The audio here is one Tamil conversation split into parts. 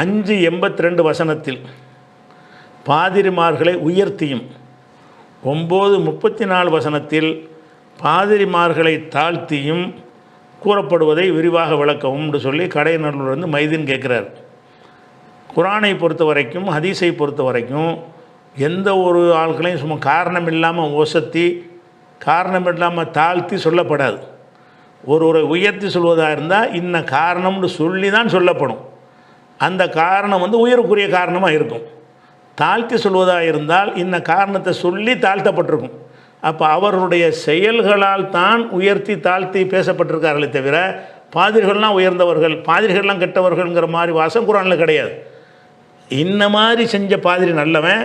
அஞ்சு எண்பத்தி ரெண்டு வசனத்தில் பாதிரிமார்களை உயர்த்தியும். ஒம்பது முப்பத்தி நாலு வசனத்தில் பாதிரிமார்களை தாழ்த்தியும் கூறப்படுவதை விரிவாக விளக்கவும்னு சொல்லி கடைநல்லூர் வந்து மைதீன் கேட்குறார். குரானை பொறுத்த வரைக்கும் ஹதீஸை பொறுத்த வரைக்கும் எந்த ஒரு ஆட்களையும் சும்மா காரணம் இல்லாமல் ஒசத்தி காரணம் இல்லாமல் தாழ்த்தி சொல்லப்படாது. ஒருவரை உயர்த்தி சொல்வதாக இருந்தால் இன்ன காரணம்னு சொல்லி தான் சொல்லப்படும். அந்த காரணம் வந்து உயருக்குரிய காரணமாக இருக்கும். தாழ்த்தி சொல்வதாக இருந்தால் இந்த காரணத்தை சொல்லி தாழ்த்தப்பட்டிருக்கும். அப்போ அவர்களுடைய செயல்களால் தான் உயர்த்தி தாழ்த்தி பேசப்பட்டிருக்கார்களே தவிர பாதிரிகள்லாம் உயர்ந்தவர்கள் பாதிரிகள்லாம் கெட்டவர்கள்ங்கிற மாதிரி வாசம் குரானில் கிடையாது. இன்ன மாதிரி செஞ்ச பாதிரி நல்லவன்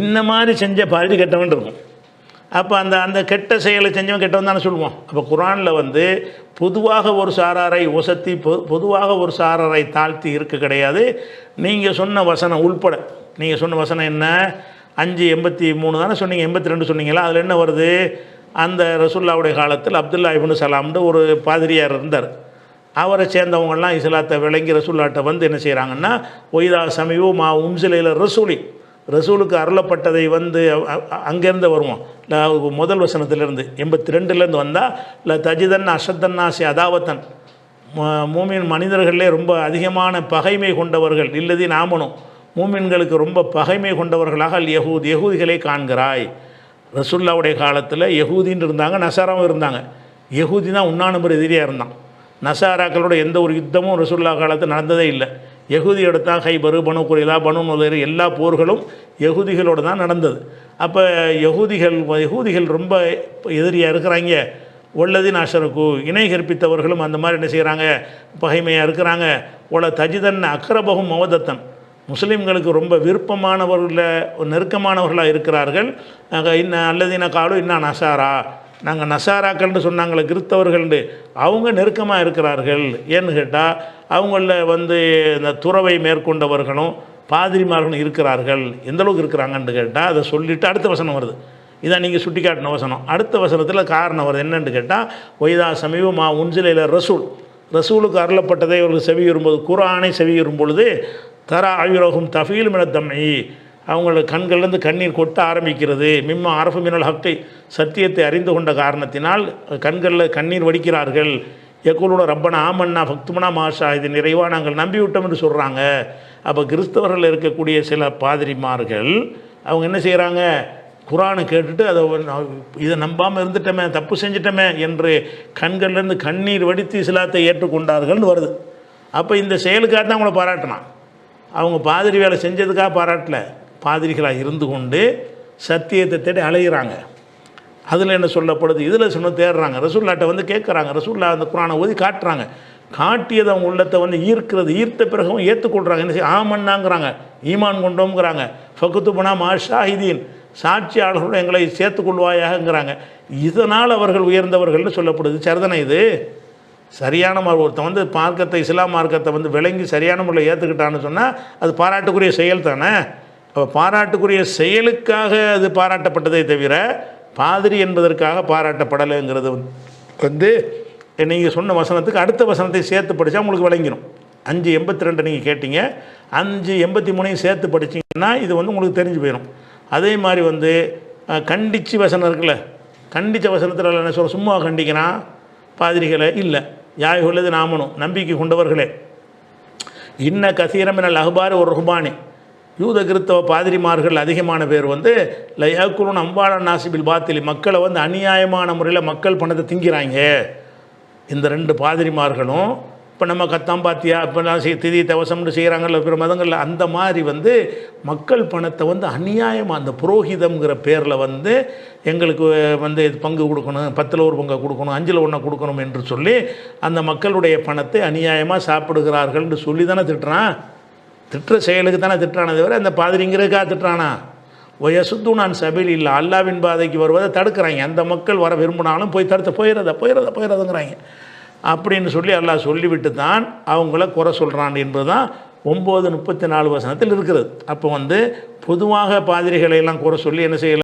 இன்ன மாதிரி செஞ்ச பாதிரி கெட்டவன் இருக்கும். அப்போ அந்த அந்த கெட்ட செயலை செஞ்சவன் கெட்டவன் தானே சொல்லுவோம் அப்போ குரானில் வந்து பொதுவாக ஒரு சாராரை உசத்தி பொ- பொதுவாக ஒரு சாராரை தாழ்த்தி இருக்க கிடையாது. நீங்கள் சொன்ன வசனம் உள்பட. நீங்கள் சொன்ன வசனம் என்ன? அஞ்சு எண்பத்தி மூணு தானே சொன்னீங்க எண்பத்தி ரெண்டு சொன்னீங்களா அதில் என்ன வருது? அந்த ரசுல்லாவுடைய காலத்தில் அப்துல்லா இப்னு சலாம்னு ஒரு பாதிரியார் இருந்தார். அவரை சேர்ந்தவங்கள்லாம் இஸ்லாத்தை விளங்கி ரசுல்லாட்டை வந்து என்ன செய்கிறாங்கன்னா ஒய்தா சமீபம் மா உன்சிலையில் ரசூலி. ரசூலுக்கு அருளப்பட்டதை வந்து அங்கேருந்து வருவோம் முதல் வசனத்திலேருந்து எண்பத்தி ரெண்டுலேருந்து வந்தால் இல்லை தஜிதன் ஆசி அதாவத்தன். ம- மூமின் மனிதர்களே ரொம்ப அதிகமான பகைமை கொண்டவர்கள். இல்லதி நாமனும் மூமின்களுக்கு ரொம்ப பகைமை கொண்டவர்களாக யகூத் யகூதிகளை காண்கிறாய். ரசுல்லாவுடைய காலத்தில் யகூதின்னு இருந்தாங்க நசாராவும் இருந்தாங்க. யகூதி தான் உண்ணானுபர் எதிரியாக இருந்தான். நசாராக்களோட எந்த ஒரு யுத்தமும் ரசுல்லா காலத்தில் நடந்ததே இல்லை. யகுதி எடுத்தால் ஹைபரு பனு குறைலா பனு நுதர் எல்லா போர்களும் யகுதிகளோட தான் நடந்தது. அப்போ யகுதிகள் யகுதிகள் ரொம்ப எதிரியாக இருக்கிறாங்க. உள்ளதி நாசருக்கு இணை கற்பித்தவர்களும் அந்த மாதிரி என்ன செய்கிறாங்க? பகைமையாக இருக்கிறாங்க. உல தஜிதன் அக்ரபகும் மவதத்தன். முஸ்லீம்களுக்கு ரொம்ப விருப்பமானவர்களில் நெருக்கமானவர்களாக இருக்கிறார்கள். இன்ன அல்லதின காலும் இன்னா நசாரா. நாங்கள் நசாராக்கள்னு சொன்னாங்களே கிறிஸ்தவர்கள்னு அவங்க நெருக்கமாக இருக்கிறார்கள் ஏன்னு கேட்டால் அவங்களில் வந்து இந்த துறவை மேற்கொண்டவர்களும் பாதிரிமார்களும் இருக்கிறார்கள். எந்த அளவுக்கு இருக்கிறாங்கன்னு கேட்டால் அதை சொல்லிவிட்டு அடுத்த வசனம் வருது. இதான் நீங்கள் சுட்டி காட்டின வசனம். அடுத்த வசனத்தில் காரணம் வருது. என்னென்னு கேட்டால் ஒய்தா சமீபமா உன்சிலையில் ரசூல். ரசூலுக்கு அருளப்பட்டதை இவர்கள் செவி வரும்போது குரானை செவி விரும்பொழுது தரா தர ஆயுரோகம் தஃபீல் மினத்தம்மை அவங்களோட கண்கள்லேருந்து கண்ணீர் கொட்ட ஆரம்பிக்கிறது. மிம்ம அரபு மினல் ஹக்கை சத்தியத்தை அறிந்து கொண்ட காரணத்தினால் கண்களில் கண்ணீர் வடிக்கிறார்கள். எக்கூலோட ரப்பனா ஆமண்ணா பக்துமனா மாஷா இது நிறைவாக நாங்கள் நம்பிவிட்டோம் என்று சொல்கிறாங்க அப்போ கிறிஸ்தவர்கள் இருக்கக்கூடிய சில பாதிரிமார்கள் அவங்க என்ன செய்கிறாங்க குரானை கேட்டுட்டு அதை இதை நம்பாமல் இருந்துட்டோமே தப்பு செஞ்சிட்டோமே என்று கண்கள்லேருந்து கண்ணீர் வடித்து இஸ்லாத்தை ஏற்றுக்கொண்டார்கள்னு வருது. அப்போ இந்த செயலுக்காக தான் அவங்கள பாராட்டினான் அவங்க பாதிரி வேலை செஞ்சதுக்காக பாராட்டலை. பாதிரிகளாக இருந்து கொண்டு சத்தியத்தை தேடி அலைகிறாங்க அதில் என்ன சொல்லப்படுது? இதில் சொன்ன தேடுறாங்க. ரசூல்லாட்டை வந்து கேட்குறாங்க. ரசூல்லா அந்த குரானை ஓதி காட்டுறாங்க. காட்டியது அவங்க உள்ளத்தை வந்து ஈர்க்கிறது ஈர்த்த பிறகும் ஏற்றுக்கொள்கிறாங்க என்ன செய்ய? ஆமன்னாங்கிறாங்க. ஈமான் கொண்டோங்கிறாங்க. ஃபக்குத்துபனா மா ஷாஹிதீன். சாட்சியாளர்களோடு எங்களை சேர்த்துக்கொள்வாயாகங்கிறாங்க இதனால் அவர்கள் உயர்ந்தவர்கள்னு சொல்லப்படுது. சரிதானே இது? சரியான மாதிரி ஒருத்தன் வந்து மார்க்கத்தை இஸ்லாம் மார்க்கத்தை வந்து விளங்கி சரியான முறையில் ஏற்றுக்கிட்டான்னு சொன்னால் அது பாராட்டுக்குரிய செயல் தானே? அப்போ பாராட்டுக்குரிய செயலுக்காக அது பாராட்டப்பட்டதே தவிர பாதிரி என்பதற்காக பாராட்டப்படலைங்கிறது வந்து- நீங்கள் சொன்ன வசனத்துக்கு அடுத்த வசனத்தை சேர்த்து படித்தா உங்களுக்கு விளங்கிடும் அஞ்சு எண்பத்தி ரெண்டு நீங்கள் கேட்டீங்க. அஞ்சு எண்பத்தி மூணையும் சேர்த்து படிச்சீங்கன்னா இது வந்து உங்களுக்கு தெரிஞ்சு போயிடும் அதே மாதிரி வந்து கண்டிச்சு வசனம் இருக்குல்ல கண்டிச்ச வசனத்தில் என்ன சொல்ல சும்மா கண்டிக்கிறான் பாதிரிகளை இல்லை. யாய் உள்ளது நாமனும் நம்பிக்கை கொண்டவர்களே. இன்ன கசீரமினல் அஹ்பார் ஒரு ருபானி யூத கிறித்தவ பாதிரிமார்கள் அதிகமான பேர் வந்து லயாக்குலன் அம்பாள நாசிபில் பாத்திலி. மக்களை வந்து அநியாயமான முறையில் மக்கள் பணத்தை திங்கிறாங்க. இந்த ரெண்டு பாதிரிமார்களும் இப்போ நம்ம கத்தாம் பாத்தியா? இப்போலாம் செய் திதி தவசம்னு செய்கிறாங்கல்ல பிற மதங்களில். அந்த மாதிரி வந்து மக்கள் பணத்தை வந்து அநியாயமாக அந்த புரோகிதம்ங்கிற பேரில் வந்து எங்களுக்கு வந்து இது பங்கு கொடுக்கணும் பத்தில் ஒரு பங்கை கொடுக்கணும் அஞ்சில் ஒன்றை கொடுக்கணும் என்று சொல்லி அந்த மக்களுடைய பணத்தை அநியாயமாக சாப்பிடுகிறார்கள்னு சொல்லி தானே திட்டுறான். திட்டுற செயலுக்கு தானே திட்டுறானே தவிர அந்த பாதிரிங்கிறதுக்காக திட்டுறானா? ஒயசுத்து நான் சபையில் இல்லை அல்லாவின் பாதைக்கு வருவதை தடுக்கிறாங்க. அந்த மக்கள் வர விரும்பினாலும் போய் தடுத்து போயிடுறத போயிடுறத போயிடுறதுங்கிறாங்க அப்படின்னு சொல்லி அல்லாஹ் சொல்லிவிட்டு தான் அவங்கள குறை சொல்கிறான் என்பது தான் ஒம்பது முப்பத்தி நாலு வசனத்தில் இருக்கிறது. அப்போ வந்து பொதுவாக பாதிரிகளை எல்லாம் குறை சொல்லி என்ன செய்யலாம்?